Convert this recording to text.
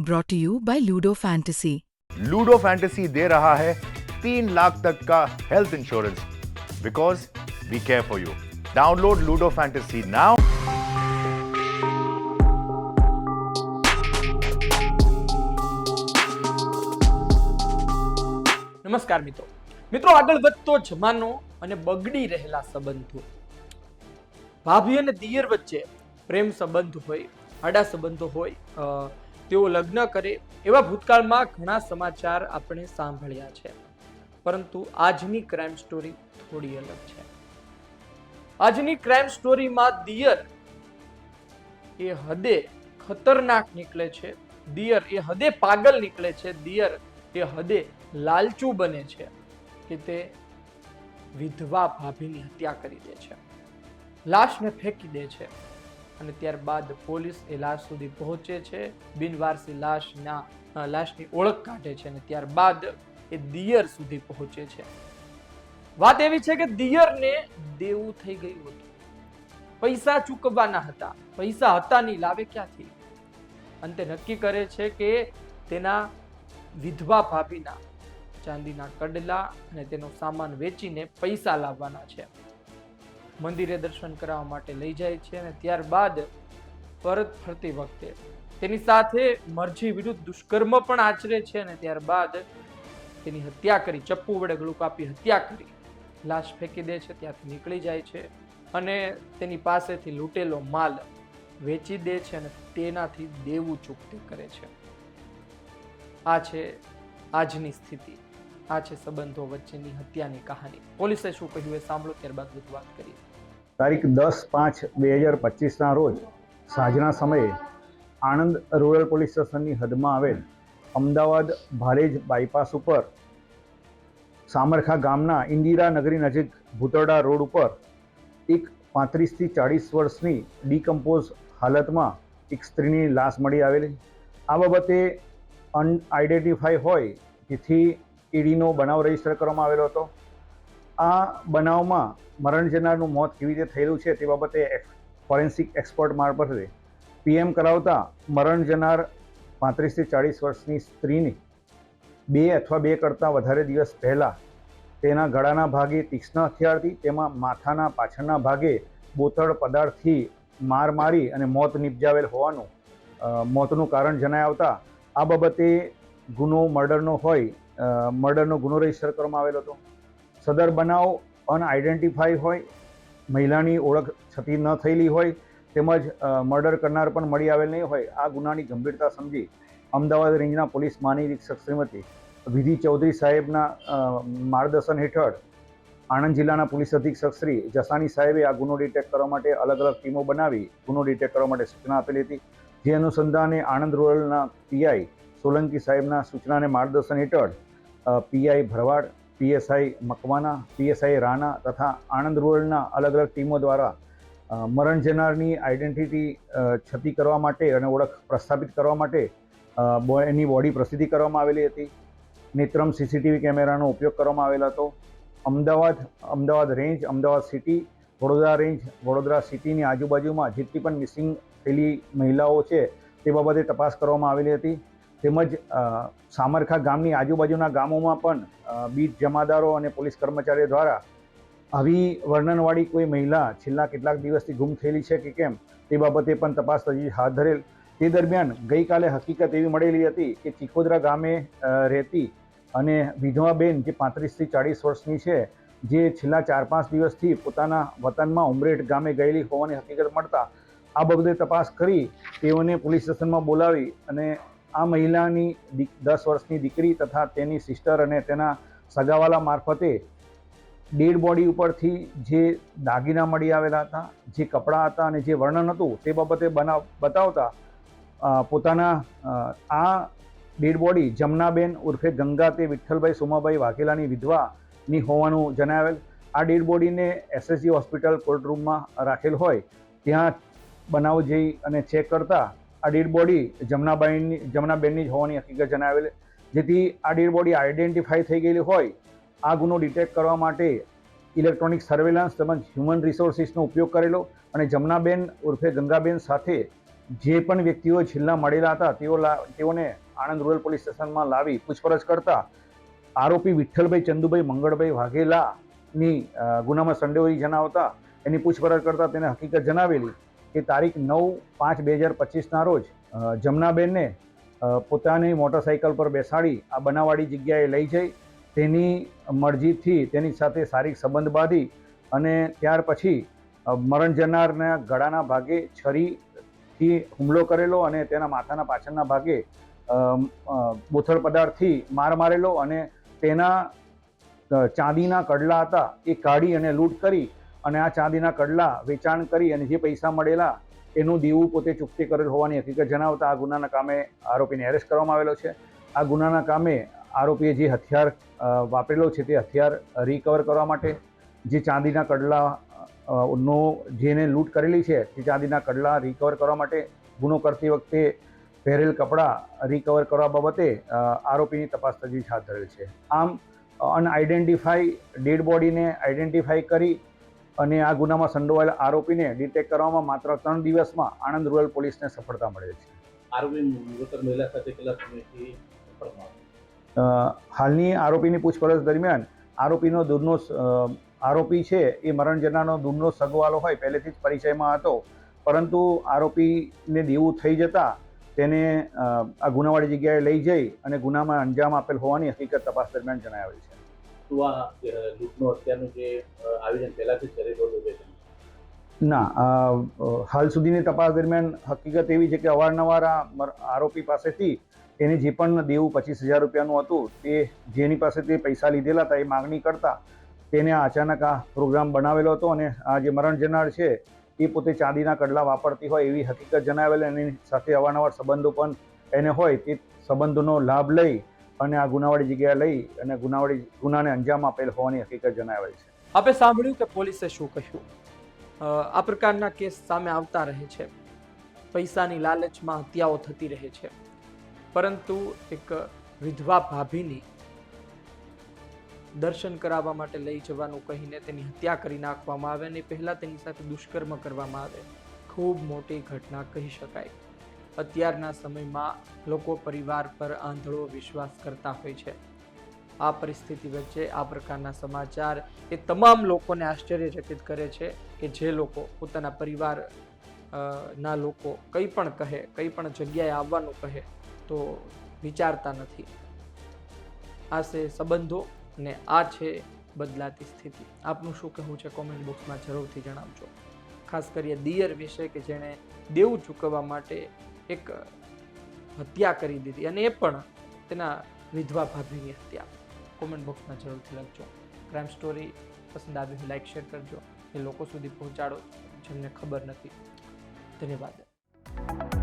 brought to you by Ludo Fantasy. Ludo Fantasy दे रहा है तीन लाख तक का health insurance because we care for you download Ludo Fantasy now નમસ્કાર મિત્રો મિત્રો આગળ વધતો જમાનો અને બગડી રહેલા સંબંધો ભાભી અને દિયર વચ્ચે પ્રેમ સંબંધ હોય આડા સંબંધો હોય અ, તેઓ લગ્ન કરે એવા ભૂતકાળમાં ઘણા સમાચાર આપણે સાંભળ્યા છે. પરંતુ આજની ક્રાઇમ સ્ટોરી થોડી અલગ છે. આજની ક્રાઇમ સ્ટોરીમાં દિયર એ હદે ખતરનાક નીકળે છે. દિયર એ હદે પાગલ નીકળે છે. દિયર એ હદે લાલચુ બને છે કે તે વિધવા ભાભીની હત્યા કરી દે છે. લાશને ફેંકી દે છે. અને ત્યારબાદ પોલીસ એ લાશ સુધી પહોંચે છે. બિનવારસી લાશના લાશની ઓળખ કાઢે છે અને ત્યારબાદ એ દિયર સુધી પહોંચે છે. વાત એવી છે કે દિયરને દેવું થઈ ગયું હતું. પૈસા ચૂકવવાના હતા. પૈસા હતા નહીં, લાવે ક્યાંથી? અંતે નક્કી કરે છે કે તેના વિધવા ભાભીના ચાંદીના કડલા અને તેનો સામાન વેચીને પૈસા લાવવાના છે. મંદિરે દર્શન કરાવવા માટે લઈ જાય છે અને ત્યારબાદ પરત ફરતી વખતે તેની સાથે મરજી વિરુદ્ધ દુષ્કર્મ પણ આચરે છે અને ત્યારબાદ તેની હત્યા કરી, ચપ્પુ વડે ગળું કાપી હત્યા કરી. લાશ ફેંકી દે છે, ત્યાંથી નીકળી જાય છે અને તેની પાસેથી લૂંટેલો માલ વેચી દે છે અને તેનાથી દેવું ચૂકતી કરે છે. આ છે આજની સ્થિતિ. આ છે સંબંધો વચ્ચેની હત્યાની કહાની. પોલીસે શું કહ્યું એ સાંભળો, ત્યારબાદ વધુ વાત કરીએ. તારીખ દસ પાંચ બે હજાર પચીસના રોજ સાંજના સમયે આણંદ રૂરલ પોલીસ સ્ટેશનની હદમાં આવેલ અમદાવાદ ભારેજ બાયપાસ ઉપર સામરખા ગામના ઇન્દિરા નગરી નજીક ભૂતરડા રોડ ઉપર એક પાંત્રીસથી ચાળીસ વર્ષની ડીકમ્પોઝ હાલતમાં એક સ્ત્રીની લાશ મળી આવેલી. આ બાબતે અનઆઇડેન્ટિફાઈ હોય જેથી ઈડીનો બનાવ રજિસ્ટર કરવામાં આવેલો હતો. આ બનાવમાં મરણ જનારનું મોત કેવી રીતે થયેલું છે તે બાબતે ફોરેન્સિક એક્સપર્ટ મારફતે પીએમ કરાવતા મરણ જનાર પાંત્રીસથી ચાળીસ વર્ષની સ્ત્રીની બે અથવા બે કરતાં વધારે દિવસ પહેલાં તેના ગળાના ભાગે તીક્ષ્ણ હથિયારથી તેમાં માથાના પાછળના ભાગે બોતળ પદાર્થથી માર મારી અને મોત નિપજાવેલ હોવાનું મોતનું કારણ જણાય આવતા આ બાબતે ગુનો, મર્ડરનો હોય મર્ડરનો ગુનો રજિસ્ટર કરવામાં આવેલો હતો. સદર બનાવ અનઆઇડેન્ટિફાઈ હોય, મહિલાની ઓળખ છતી ન થયેલી હોય, તેમજ મર્ડર કરનાર પણ મળી આવેલ નહીં હોય, આ ગુનાની ગંભીરતા સમજી અમદાવાદ રેન્જના પોલીસ મહાનિરીક્ષક શ્રીમતી વિધિ ચૌધરી સાહેબના માર્ગદર્શન હેઠળ આણંદ જિલ્લાના પોલીસ અધિક્ષક શ્રી જસાણી સાહેબે આ ગુનો ડિટેક્ટ કરવા માટે અલગ અલગ ટીમો બનાવી ગુનો ડિટેક્ટ કરવા માટે સૂચના આપેલી હતી. જે અનુસંધાને આણંદ રૂરલના પીઆઈ સોલંકી સાહેબના સૂચનાને માર્ગદર્શન હેઠળ PI Bharwad PSI Makwana, PSI Rana તથા આણંદ રૂરલના અલગ અલગ ટીમો દ્વારા મરણ જનારની આઈડેન્ટિટી છતી કરવા માટે અને ઓળખ પ્રસ્થાપિત કરવા માટે એની બોડી પ્રસિદ્ધિ કરવામાં આવેલી હતી. નેત્રમ સીસીટીવી કેમેરાનો ઉપયોગ કરવામાં આવેલો હતો. Ahmedabad Ahmedabad range, Ahmedabad city, Vadodara range, Vadodara સિટીની આજુબાજુમાં જેટલી પણ મિસિંગ થયેલી મહિલાઓ છે તે બાબતે તપાસ કરવામાં આવેલી હતી. તેમજ સામરખા ગામની આજુબાજુના ગામોમાં પણ બીટ જમાદારો અને પોલીસ કર્મચારીઓ દ્વારા આવી વર્ણનવાળી કોઈ મહિલા છેલ્લા કેટલાક દિવસથી ગુમ થયેલી છે કે કેમ, તે બાબતે પણ તપાસ તજવીજ હાથ ધરેલ. તે દરમિયાન ગઈકાલે હકીકત એવી મળેલી હતી કે ચીખોદરા ગામે રહેતી અને વિધવાબેન જે પાંત્રીસથી ચાળીસ વર્ષની છે, જે છેલ્લા ચાર પાંચ દિવસથી પોતાના વતનમાં ઉમરેઠ ગામે ગયેલી હોવાની હકીકત મળતા આ બાબતે તપાસ કરી તેઓને પોલીસ સ્ટેશનમાં બોલાવી અને આ મહિલાની દસ વર્ષની દીકરી તથા તેની સિસ્ટર અને તેના સગાવાલા મારફતે ડેડ બોડી ઉપરથી જે દાગીના મળી આવેલા હતા, જે કપડાં હતા અને જે વર્ણન હતું તે બાબતે બનાવ બતાવતા પોતાના આ ડેડ બોડી જમનાબેન ઉર્ફે ગંગા તે વિઠ્ઠલભાઈ સોમાભાઈ વાઘેલાની વિધવાની હોવાનું જણાવેલ. આ ડેડ બોડીને એસએસજી હોસ્પિટલ કોર્ટરૂમમાં રાખેલ હોય, ત્યાં બનાવ જઈ અને ચેક કરતા આ ડેડ બોડી જમનાબાઈની, જમનાબેનની જ હોવાની હકીકત જણાવેલ જેથી આ ડેડ બોડી આઈડેન્ટિફાઈ થઈ ગયેલી હોય, આ ગુનો ડિટેક્ટ કરવા માટે ઇલેક્ટ્રોનિક સર્વેલન્સ તેમજ હ્યુમન રિસોર્સિસનો ઉપયોગ કરેલો અને જમનાબેન ઉર્ફે ગંગાબેન સાથે જે પણ વ્યક્તિઓ છેલ્લા મળેલા હતા, તેઓ તેઓને આણંદ રૂરલ પોલીસ સ્ટેશનમાં લાવી પૂછપરછ કરતા આરોપી વિઠ્ઠલભાઈ ચંદુભાઈ મંગળભાઈ વાઘેલાની ગુનામાં સંડોવાઈ જણાવતા એની પૂછપરછ કરતાં તેને હકીકત જણાવેલી. કે તારીખ નવ પાંચ બે હજાર પચીસના રોજ જમનાબેનને પોતાની મોટરસાઇકલ પર બેસાડી આ બનાવાળી જગ્યાએ લઈ જઈ તેની મરજીથી તેની સાથે શારીરિક સંબંધ બાંધી અને ત્યાર પછી મરણ જનારના ગળાના ભાગે છરીથી હુમલો કરેલો અને તેના માથાના પાછળના ભાગે અમ, પદાર્થથી માર મારેલો અને તેના ચાંદીના કડલા હતા એ કાઢી અને લૂંટ કરી અને આ ચાંદીના કડલા વેચાણ કરી અને જે પૈસા મળેલા એનું દીવું પોતે ચૂકતી કરેલ હોવાની હકીકત જણાવતા આ ગુનાના કામે આરોપીને એરેસ્ટ કરવામાં આવેલો છે. આ ગુનાના કામે આરોપીએ જે હથિયાર વાપરેલો છે તે હથિયાર રિકવર કરવા માટે જે ચાંદીના કડલા નો જેને લૂંટ કરેલી છે તે ચાંદીના કડલા રિકવર કરવા માટે ગુનો કરતી વખતે પહેરેલ કપડાં રિકવર કરવા બાબતે આરોપીની તપાસ તજવીજ હાથ ધરેલ છે. આમ અનઆઇડેન્ટિફાઈ ડેડ બોડીને આઇડેન્ટિફાઈ કરી અને આ ગુનામાં સંડોવાયેલા આરોપીને ડિટેક્ટ કરવામાં માત્ર ત્રણ દિવસમાં આણંદ રૂરલ પોલીસને સફળતા મળેલ છે. હાલની આરોપીની પૂછપરછ દરમિયાન આરોપીનો દૂરનો આરોપી છે એ મરણ જનારનો દૂરનો સગવાલો હોય પહેલેથી જ પરિચયમાં હતો પરંતુ આરોપીને દેવું થઈ જતા તેને આ ગુનાવાળી જગ્યાએ લઈ જઈ અને ગુનામાં અંજામ આપેલ હોવાની હકીકત તપાસ દરમિયાન જણાવેલ છે. શું આ અત્યારનું જે આયોજન પહેલાંથી જ રહ્યું છે? ના હાલ સુધીની તપાસ દરમિયાન હકીકત એવી છે કે અવારનવાર આ આરોપી પાસેથી એને જે પણ દેવું પચીસ હજાર રૂપિયાનું હતું, તે જેની પાસેથી પૈસા લીધેલા હતા એ માગણી કરતા તેને અચાનક આ પ્રોગ્રામ બનાવેલો હતો અને આ જે મરણ જનાર છે, એ પોતે ચાંદીના કડલા વાપરતી હોય એવી હકીકત જણાવેલ એની સાથે અવારનવાર સંબંધો પણ એને હોય તે સંબંધોનો લાભ લઈ અને આ ગુનાવાળી જગ્યાએ લઈ અને ગુનાવાળી ગુનાને અંજામ આપેલ હોવાની હકીકત જણાવેલ છે. આપે સાંભળ્યું કે પોલીસે શું કહ્યું? આ પ્રકારના કેસ સામે આવતા રહે છે. પૈસાની લાલચમાં હત્યાઓ થતી રહે છે. પરંતુ એક વિધવા ભાભીની દર્શન કરાવવા માટે લઈ જવાનું કહીને તેની હત્યા કરી નાખવામાં આવે અને પહેલાં તેની સાથે દુષ્કર્મ કરવામાં આવે. ખૂબ મોટી ઘટના કહી શકાય. અત્યારના સમયમાં લોકો પરિવાર પર આંધળો વિશ્વાસ કરતા હોય છે. આ પરિસ્થિતિ વચ્ચે આ પ્રકારના સમાચાર એ તમામ લોકોને આશ્ચર્યચકિત કરે છે કે જે લોકો પોતાના પરિવાર ના લોકો કંઈ પણ કહે, કંઈ પણ જગ્યાએ આવવાનું કહે તો વિચારતા નથી. આ છે સંબંધો ને આ છે બદલાતી સ્થિતિ. આપનું શું કહેવું છે કોમેન્ટ બોક્સમાં જરૂરથી જણાવજો. ખાસ કરીએ દિયર વિશે કે જેણે દેવું ચૂકવવા માટે એક હત્યા કરી દીધી અને એ પણ તેના વિધવા ભાભીની હત્યા. કોમેન્ટ બોક્સમાં જરૂરથી લખજો. ક્રાઇમ સ્ટોરી પસંદ આવી લાઈક શેર કરજો. એ લોકો સુધી પહોંચાડો, જેમને ખબર નથી. ધન્યવાદ.